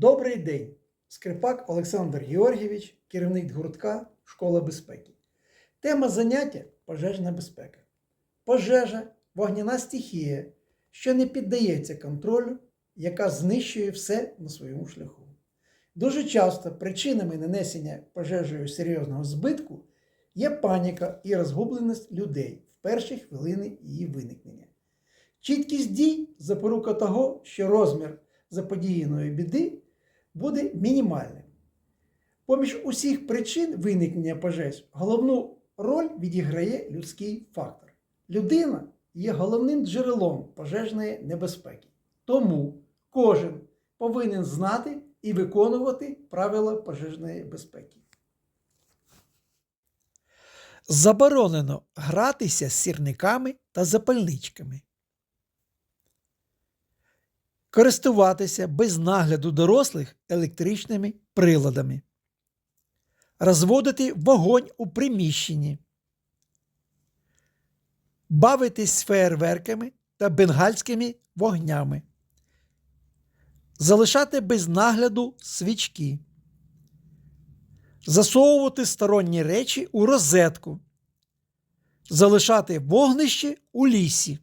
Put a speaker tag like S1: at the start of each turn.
S1: Добрий день! Скрипак Олександр Георгійович, керівник гуртка Школа безпеки. Тема заняття пожежна безпека. Пожежа вогняна стихія, що не піддається контролю, яка знищує все на своєму шляху. Дуже часто причинами нанесення пожежею серйозного збитку є паніка і розгубленість людей в перші хвилини її виникнення. Чіткість дій запорука того, що розмір заподіяної біди буде мінімальним. Поміж усіх причин виникнення пожеж головну роль відіграє людський фактор. Людина є головним джерелом пожежної небезпеки. Тому кожен повинен знати і виконувати правила пожежної безпеки. Заборонено гратися з сірниками та запальничками. Користуватися без нагляду дорослих електричними приладами. Розводити вогонь у приміщенні. Бавитись феєрверками та бенгальськими вогнями. Залишати без нагляду свічки. Засовувати сторонні речі у розетку. Залишати вогнище у лісі.